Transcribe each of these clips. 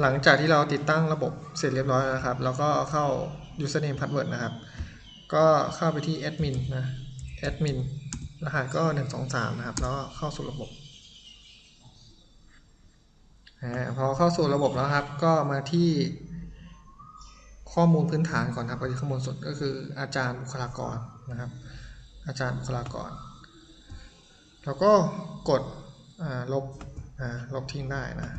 หลังจากที่เราติดตั้งระบบเสร็จเรียบร้อยแล้วครับแล้วก็เข้า username password นะครับ ก็เข้าไปที่ admin นะ admin รหัสก็ 123 นะครับ แล้วก็เข้าสู่ระบบอพอเข้าสู่ระบบแล้วครับ ก็มาที่ข้อมูลพื้นฐานก่อนครับไปที่ข้อมูลสดก็คืออาจารย์บุคลากรนะครับ อาจารย์บุคลากร แล้วก็กดลบลบทิ้งได้นะ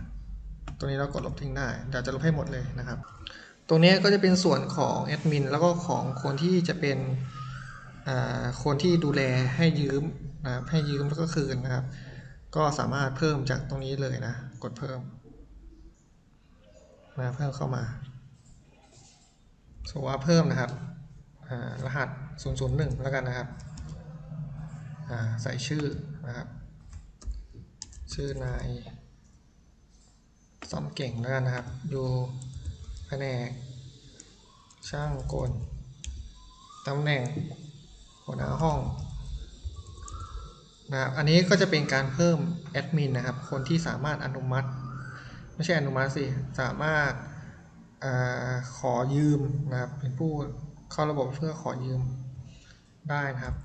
ตรงนี้เรากดลบทิ้งได้เดี๋ยวจะลบให้หมดเลยนะครับ ตรงนี้ก็จะเป็นส่วนของแอดมินแล้วก็ของคนที่จะเป็นคนที่ดูแลให้ยืมนะครับให้ยืมแล้วก็คืนนะครับ ก็สามารถเพิ่มจากตรงนี้เลยนะ กดเพิ่มนะเพิ่มเข้ามาสว่าเพิ่มนะครับรหัส 001 แล้วกันนะครับใส่ชื่อนะครับ ชื่อนาย ซ่อมเก่งแล้วกันนะครับ อยู่แผนกช่างกลตำแหน่งหัวหน้าห้องนะครับอันนี้ก็จะเป็นการเพิ่มแอดมินนะครับ คนที่สามารถอนุมัติ ไม่ใช่อนุมัติสิ สามารถอาขอยืมนะครับ เป็นผู้เข้าระบบเพื่อขอยืมได้นะครับ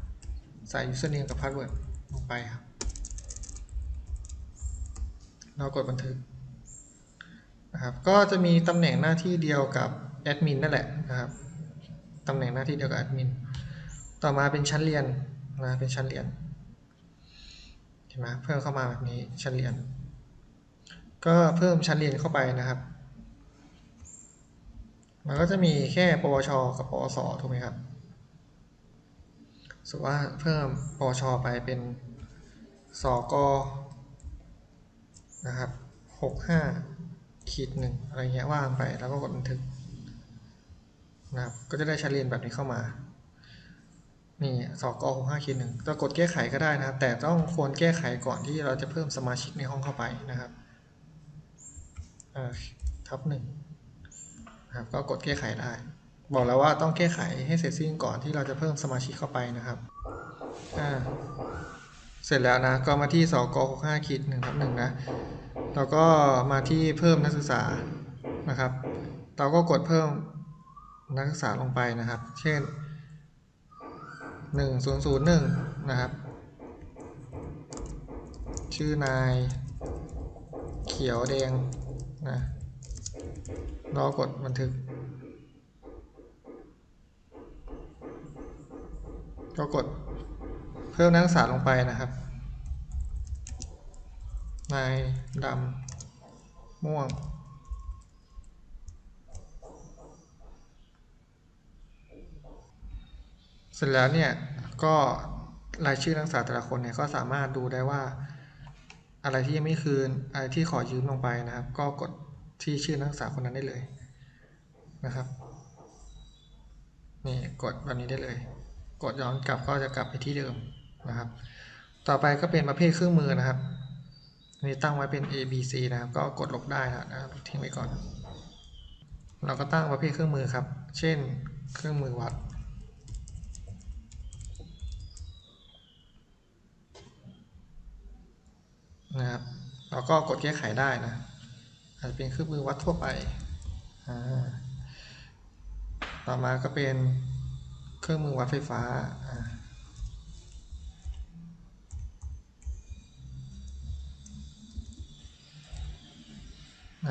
ใส่ username กับ password ลงไปครับ เรากดบันทึก นะครับก็จะมีตำแหน่งหน้าที่เดียวกับแอดมินนั่นแหละนะครับตำแหน่งหน้าที่เดียวกับแอดมินต่อมาเป็นชั้นเรียนนะเป็นชั้นเรียนเห็นไหมเพิ่มเข้ามาแบบนี้ชั้นเรียน ก็เพิ่มชั้นเรียนเข้าไปนะครับ มันก็จะมีแค่ปวช กับปวสถูกไหมครับสมมติว่าเพิ่มปวช ไปเป็นสกนะครับหกห้า ขีดหนึ่งอะไรเงี้ยว่างไปแล้วก็กดบันทึกนะครับก็จะได้ชั้นเรียนแบบนี้เข้ามา นี่สอกอหกห้าขีดหนึ่งจะกดแก้ไขก็ได้นะครับ แต่ต้องควรแก้ไขก่อนที่เราจะเพิ่มสมาชิกในห้องเข้าไปนะครับทับหนึ่งนะครับก็กดแก้ไขได้ บอกแล้วว่าต้องแก้ไขให้เสร็จสิ้นก่อนที่เราจะเพิ่มสมาชิกเข้าไปนะครับอ่าเสร็จแล้วนะก็มาที่สกหกห้าขีดหนึ่งทับหนึ่งนะ แล้วก็มาที่เพิ่มนักศึกษานะครับ เราก็กดเพิ่มนักศึกษาลงไปนะครับ เช่นหนึ่งศูนย์ศูนย์หนึ่งนะครับ ชื่อนายเขียวแดงนะรอกดบันทึก ก็กดเพิ่มนักศึกษาลงไปนะครับ นายดำม่วง เสร็จแล้วเนี่ยก็รายชื่อนักศึกษาแต่ละคนเนี่ยก็สามารถดูได้ว่า อะไรที่ยังไม่คืนอะไรที่ขอยืมลงไปนะครับ ก็กดที่ชื่อนักศึกษาคนนั้นได้เลยนะครับนี่กดแบบนี้ได้เลย กดย้อนกลับก็จะกลับไปที่เดิมนะครับ ต่อไปก็เป็นประเภทเครื่องมือนะครับ นี้ตั้งไว้เป็น A B C นะครับ ก็กดลบได้นะครับทิ้งไว้ก่อน เราก็ตั้งประเภทเครื่องมือครับ เช่น เครื่องมือวัด นะครับเราก็กดแก้ไขได้นะอาจจะเป็นเครื่องมือวัดทั่วไป ต่อมาก็เป็นเครื่องมือวัดไฟฟ้า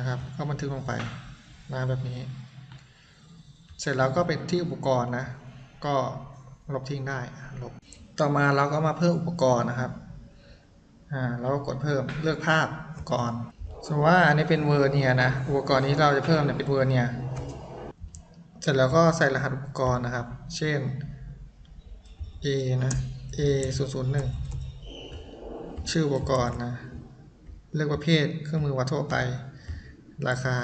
นะครับ ก็บันทึกลงไปนะแบบนี้ เสร็จแล้วก็เป็นที่อุปกรณ์นะ ก็ลบทิ้งได้ลบต่อมาเราก็มาเพิ่มอุปกรณ์นะครับอ่าเราก็กดเพิ่มเลือกภาพก่อนสมมติว่าอันนี้เป็นเวอร์เนียนะอุปกรณ์นี้เราจะเพิ่มเนี่ยเป็นเวอร์เนียเสร็จแล้วก็ใส่รหัสอุปกรณ์นะครับ เช่น A นะ A 0 0 1ชื่ออุปกรณ์นะ เลือกประเภทเครื่องมือวัดทั่วไป ราคา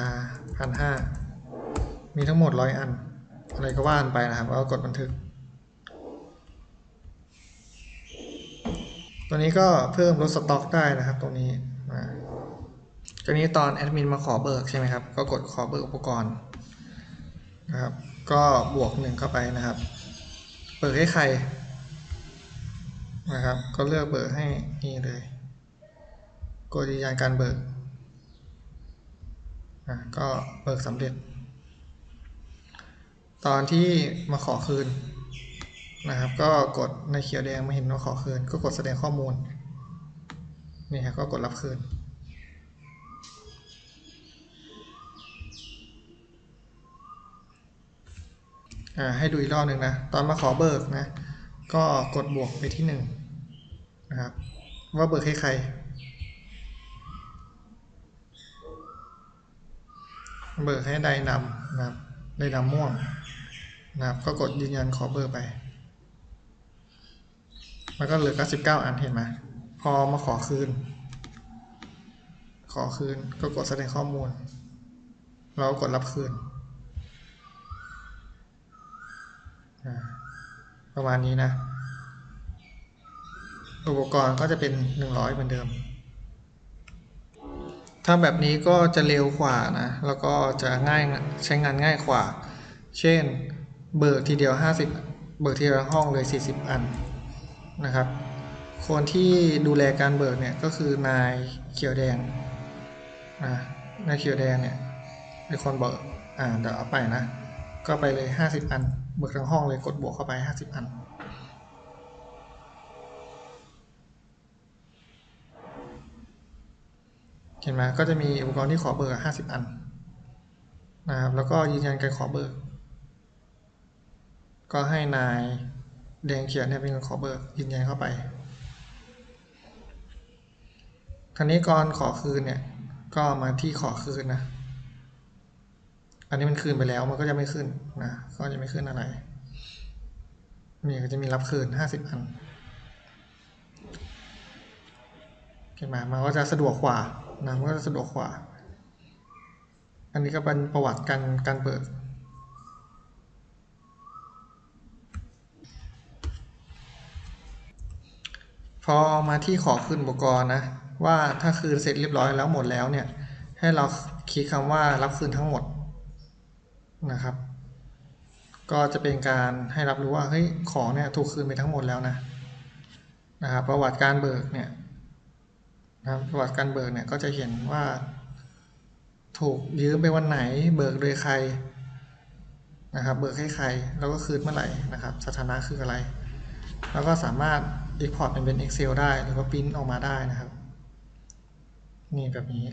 พันห้ามีทั้งหมดร้อยอัน อะไรก็ว่านไปนะครับแล้วกดบันทึก ตัวนี้ก็เพิ่มลดสต็อกได้นะครับตรงนี้ตรงนี้ตอนแอดมินมาขอเบิกใช่ไหมครับ ก็กดขอเบิกอุปกรณ์นะครับ ก็บวกหนึ่งเข้าไปนะครับเบิกให้ใครนะครับ ก็เลือกเบิกให้นี่เลย กดยืนยันการเบิก ก็เบิกสำเร็จ ตอนที่มาขอคืนนะครับ ก็กดในเขียวแดงไม่เห็นว่าขอคืน ก็กดแสดงข้อมูลนี่ครับก็กดรับคืนให้ดูอีกรอบหนึ่งนะ ตอนมาขอเบิกนะ ก็กดบวกไปที่หนึ่งนะครับ ว่าเบิกให้ใคร เบิกให้ใดนำนะครับใดนำม่วงนะครับก็กดยืนยันขอเบอร์ไป มันก็เหลือ 99 อันเห็นไหมพอมาขอคืน ขอคืนก็กดแสดงข้อมูล เราก็กดรับคืน ประมาณนี้นะ อุปกรณ์ก็จะเป็น 100 เหมือนเดิม ถ้าแบบนี้ก็จะเร็วกว่านะ แล้วก็จะง่ายใช้งานง่ายกว่า เช่นเบิกทีเดียว 50 เบิกทีละห้องเลย 40 อันนะครับ คนที่ดูแลการเบิกเนี่ยก็คือนายเขียวแดงนะนายเขียวแดงเนี่ยเป็นคนเบิกอ่าเดี๋ยวเอาไปนะ ก็ไปเลย 50 อัน เบิกทั้งห้องเลยกดบวกเข้าไป 50 อัน ห็นไหมก็จะมีอุปกรณ์ที่ขอเบอร์ 50 อันนะครับแล้วก็ยืนยันการขอเบอร์ ก็ให้นายแดงเขียวเนี่ยเป็นคนขอเบอร์ยืนยันเข้าไปคราวนี้ก่อนขอคืนเนี่ยก็มาที่ขอคืนนะ อันนี้มันคืนไปแล้วมันก็จะไม่ขึ้นนะก็จะไม่ขึ้นอะไรนี่ก็จะมีรับคืน 50 อัน เห็นไหมมันก็จะสะดวกกว่านะมันก็จะสะดวกกว่า อันนี้ก็เป็นประวัติการการเปิด พอมาที่ขอคืนอุปกรณ์นะ ว่าถ้าคืนเสร็จเรียบร้อยแล้วหมดแล้วเนี่ย ให้เราคลิกคำว่ารับคืนทั้งหมดนะครับ ก็จะเป็นการให้รับรู้ว่าเฮ้ยของเนี่ยถูกคืนไปทั้งหมดแล้วนะนะครับประวัติการเบิกเนี่ย นะครับประวัติการเบิกเนี่ยก็จะเห็นว่า ถูกยืมไปวันไหนเบิกโดยใครนะครับเบิกให้ใครแล้วก็คืนเมื่อไหร่นะครับ สถานะคืออะไร แล้วก็สามารถ Export เป็น Excel ได้หรือว่าพิมพ์ออกมาได้นะครับ นี่แบบนี้